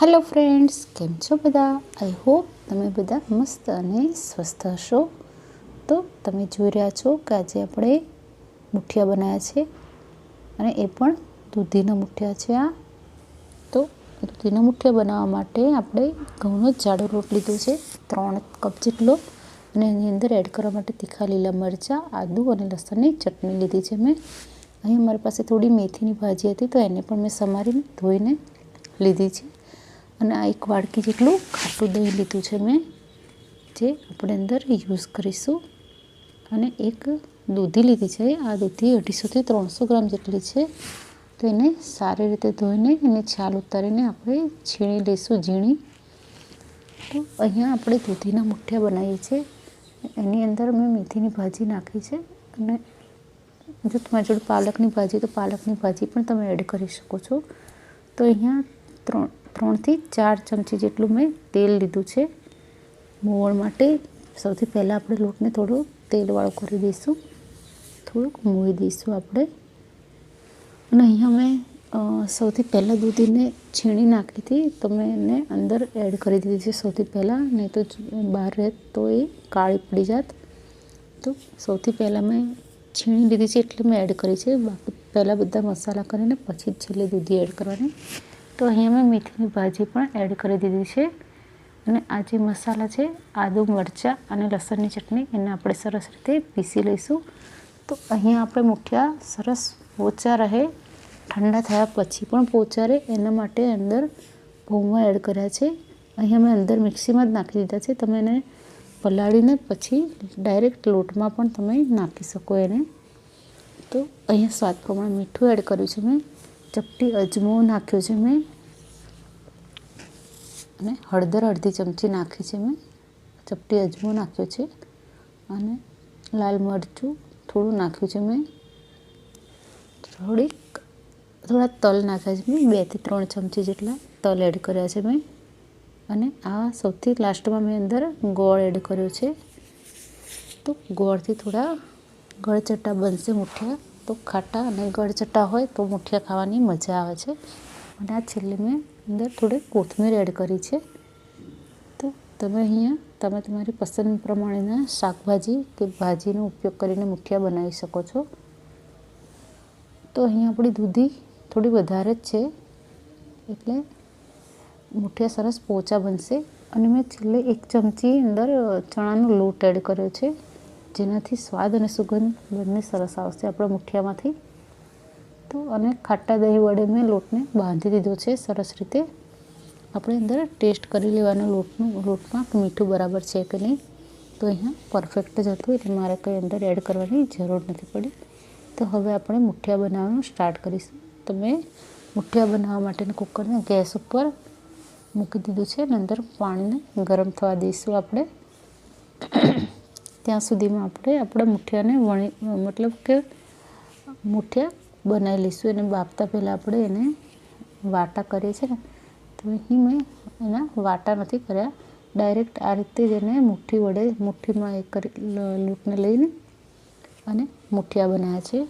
Hello friends કેમ છો બધા? આઈ હોપ તમે બધા મસ્ત અને સ્વસ્થ હશો. તો તમે જોઈ રહ્યા છો કે આજે આપણે મુઠિયા બનાવ્યા છે અને એ પણ દૂધીના મુઠિયા છે આ. તો દૂધીના મુઠિયા બનાવવા માટે આપણે ઘઉંનો જાડો લોટ લીધો છે, ત્રણ કપ જેટલો. અને એની અંદર એડ કરવા માટે તીખા લીલા મરચાં, આદું અને લસણની ચટણી લીધી છે મેં. અહીં મારી પાસે થોડી મેથીની ભાજી હતી તો એને પણ મેં સમારીને ધોઈને લીધી છે. અને આ એક વાડકી જેટલું ખાટું દહીં લીધું છે મેં, જે આપણે અંદર યુઝ કરીશું. અને એક દૂધી લીધી છે. આ દૂધી અઢીસોથી ત્રણસો ગ્રામ જેટલી છે. તો એને સારી રીતે ધોઈને એને છાલ ઉતારીને આપણે છીણી લઈશું ઝીણી. તો અહીંયા આપણે દૂધીના મુઠ્ઠિયા બનાવીએ છીએ. એની અંદર મેં મેથીની ભાજી નાખી છે. અને જો તમારી જોડે પાલકની ભાજી તો પાલકની ભાજી પણ તમે એડ કરી શકો છો. તો અહીંયા ત્રણ ત્રણથી ચાર ચમચી જેટલું મેં તેલ લીધું છે. મોવણ માટે સૌથી પહેલાં આપણે લોટને થોડું તેલવાળું કરી દઈશું. થોડુંક મોઈ દઈશું આપણે. અને અહીંયા મેં સૌથી પહેલાં દૂધીને છીણી નાખી હતી. તો મેં એને અંદર એડ કરી દીધી છે સૌથી પહેલાં. નહીં તો બહાર રહેત તો એ કાળી પડી જાત. તો સૌથી પહેલાં મેં છીણી લીધી છે એટલે મેં એડ કરી છે. બાકી પહેલાં બધા મસાલા કરીને પછી જ છેલ્લે દૂધી એડ કરવાની. તો અહીંયા મેં મેથીની ભાજી પણ એડ કરી દીધી છે. અને આ જે મસાલા છે, આદુ, મરચાં અને લસણની ચટણી, એને આપણે સરસ રીતે પીસી લઈશું. તો અહીંયા આપણે મુઠિયા સરસ પોચા રહે. ઠંડા થયા પછી પણ પોચા રહે. એના માટે અંદર ઘઉંમાં એડ કર્યા છે. અહીંયા મેં અંદર મિક્સીમાં જ નાખી દીધા છે. તમે એને પલાળીને પછી ડાયરેક્ટ લોટમાં પણ તમે નાખી શકો એને. તો અહીંયા સ્વાદ પ્રમાણે મીઠું એડ કર્યું છે મેં. ચપટી અજમો નાખ્યો છે મેં. અને હળદર અડધી ચમચી નાખી છે મેં. ચપટી અજમો નાખ્યો છે. અને લાલ મરચું થોડું નાખ્યું છે મેં. થોડીક, થોડા તલ નાખ્યા છે મેં. બેથી ત્રણ ચમચી જેટલા તલ એડ કર્યા છે મેં. અને આ સૌથી લાસ્ટમાં મેં અંદર ગોળ એડ કર્યો છે. તો ગોળથી થોડા ગળચટ્ટા બનશે મુઠિયા. તો ખાટા અને ગળચટા હોય તો મુઠિયા ખાવાની મજા આવે છે. અને આ છેલ્લે મેં અંદર થોડી કોથમીર એડ કરી છે. તો તમે અહીંયા, તમે તમારી પસંદ પ્રમાણેના શાકભાજી કે ભાજીનો ઉપયોગ કરીને મુઠિયા બનાવી શકો છો. તો અહીંયા આપણી દૂધી થોડી વધારે જ છે. એટલે મુઠિયા સરસ પોચા બનશે. અને મેં છેલ્લે એક ચમચી અંદર ચણાનો લોટ એડ કર્યો છે. જેનાથી સ્વાદ અને સુગંધ બંને સરસ આવશે આપણા મુઠિયામાંથી. તો અને ખાટા દહીં વડે મેં લોટને બાંધી દીધો છે. સરસ રીતે આપણે અંદર ટેસ્ટ કરી લેવાનો લોટનું, લોટમાં મીઠું બરાબર છે કે નહીં. તો અહીંયા પરફેક્ટ જ હતું, એટલે મારે કંઈ અંદર એડ કરવાની જરૂર નથી પડી. તો હવે આપણે મુઠિયા બનાવવાનું સ્ટાર્ટ કરીશું. તો મેં મુઠિયા બનાવવા માટેના કુકરને ગેસ ઉપર મૂકી દીધું છે અને અંદર પાણીને ગરમ થવા દઈશું આપણે. ત્યાં સુધીમાં આપણે આપણા મુઠિયાને વણી, મતલબ કે મુઠિયા બનાવી લઈશું. એને બાફતા પહેલાં આપણે એને વાટા કરીએ છીએ ને, તો અહીં મેં એના વાટા નથી કર્યા. ડાયરેક્ટ આ રીતે જ એને મુઠ્ઠી વડે, મુઠ્ઠીમાં એ કરી લૂંટને લઈને અને મુઠિયા બનાવ્યા છે.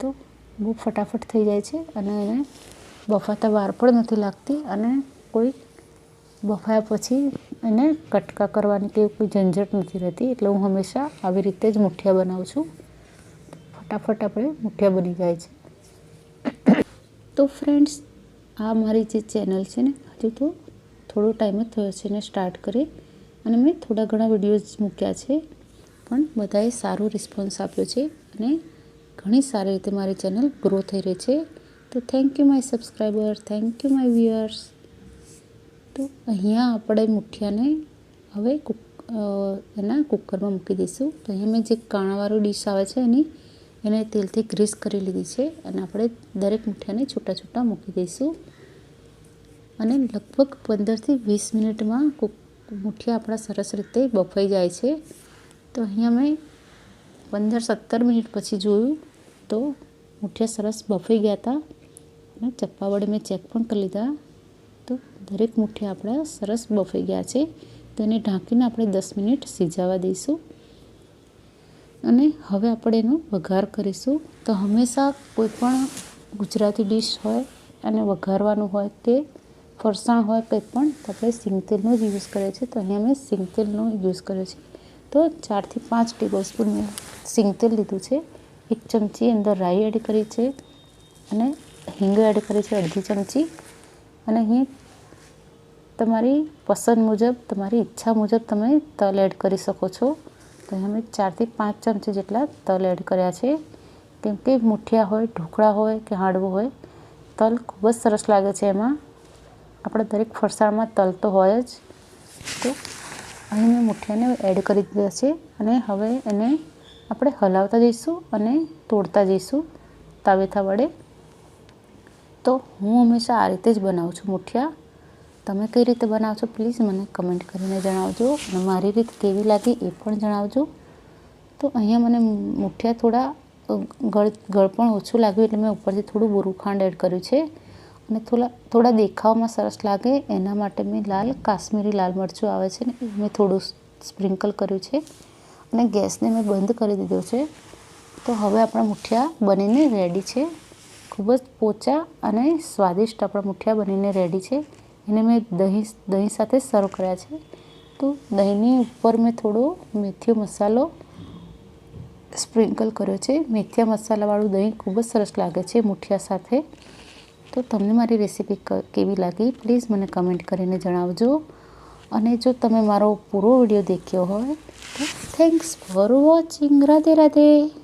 તો બહુ ફટાફટ થઈ જાય છે અને એને બફાતા વાર પણ નથી લાગતી અને કોઈ બફાયા પછી એને કટકા કરવાની કે કોઈ ઝંઝટ નથી રહેતી, એટલે હું હંમેશા આવી રીતે જ મુઠિયા બનાવું છું. ફટાફટ આપણે મુઠિયા બની જાય છે. તો ફ્રેન્ડ્સ આ મારી જે ચેનલ છે ને, હજુ તો થોડો ટાઈમ જ થયો છે ને સ્ટાર્ટ કરી, અને મેં થોડા ઘણા વિડીયોઝ મૂક્યા છે, પણ બધાએ સારો રિસ્પોન્સ આપ્યો છે અને ઘણી સારી રીતે મારી ચેનલ ગ્રો થઈ રહી છે. તો thank you my subscriber thank you my viewers તો અહીંયા આપણે મુઠિયાને હવે કુક એના કુકરમાં મૂકી દઈશું. તો અહીંયા મેં જે કાણાવાળું ડીશ આવે છે એની, એને તેલથી ગ્રીસ કરી લીધી છે અને આપણે દરેક મુઠિયાને છૂટા છૂટા મૂકી દઈશું. અને લગભગ પંદરથી વીસ મિનિટમાં કુક, મુઠિયા આપણા સરસ રીતે બફાઈ જાય છે. તો અહીંયા મેં પંદર સત્તર મિનિટ પછી જોયું તો મુઠિયા સરસ બફાઈ ગયા હતા. અને ચપ્પા વડે મેં ચેક પણ કરી લીધા. તો દરેક મુઠ્ઠી આપણા સરસ બફાઈ ગયા છે. તેને ઢાંકીને આપણે દસ મિનિટ સિજાવા દઈશું. અને હવે આપણે એનો વઘાર કરીશું. તો હંમેશા કોઈ પણ ગુજરાતી ડીશ હોય અને વઘારવાનું હોય તે ફરસાણ હોય કંઈ પણ, તો આપણે સિંગતેલનો જ યુઝ કરીએ છીએ. તો અહીંયા મેં સિંગતેલનો યુઝ કર્યો છે. તો ચારથી પાંચ ટેબલ સ્પૂન મેં સિંગતેલ લીધું છે. એક ચમચી અંદર રાઈ એડ કરી છે અને હિંગ એડ કરી છે અડધી ચમચી. અને અહીં તમારી પસંદ મુજબ, તમારી ઈચ્છા મુજબ તમે તલ એડ કરી શકો છો. તો અમે ચારથી પાંચ ચમચી જેટલા તલ એડ કર્યા છે. કેમ કે મુઠિયા હોય, ઢોકળા હોય કે હાંડવું હોય, તલ ખૂબ જ સરસ લાગે છે એમાં. આપણે દરેક ફરસાણમાં તલ તો હોય જ. તો અહીં મેં મુઠિયાને એડ કરી દીધા છે અને હવે એને આપણે હલાવતા જઈશું અને તોડતા જઈશું. તાવેથા વડે તો હું હંમેશા આ રીતે જ બનાવું છું. મુઠિયા, તમે કઈ રીતે બનાવો છો પ્લીઝ મને કમેન્ટ કરીને જણાવજો અને મારી રીત કેવી લાગી એ પણ જણાવજો. તો અહીંયા મને મુઠિયા થોડા ગળ ગળપણ ઓછું લાગ્યું એટલે મેં ઉપરથી થોડું બોરું ખાંડ એડ કર્યું છે અને થોડા થોડા દેખાવમાં સરસ લાગે એના માટે મેં લાલ કાશ્મીરી લાલ મરચું આવે છે ને એ મેં થોડું સ્પ્રિંકલ કર્યું છે અને ગેસને મેં બંધ કરી દીધો છે. તો હવે આપણા મુઠિયા બનીને રેડી છે. ખૂબ જ પોચા અને સ્વાદિષ્ટ આપણા મુઠિયા બનીને રેડી છે. એને મેં દહીં દહીં સાથે સર્વ કર્યા છે. તો દહીંની ઉપર મેં થોડો મેથીયો મસાલો સ્પ્રિંકલ કર્યો છે. મેથીયા મસાલાવાળું દહીં ખૂબ જ સરસ લાગે છે મુઠિયા સાથે. તો તમને મારી રેસીપી કેવી લાગી પ્લીઝ મને કમેન્ટ કરીને જણાવજો. અને જો તમે મારો પૂરો વીડિયો દેખ્યો હોય તો thanks for watching Radhe Radhe.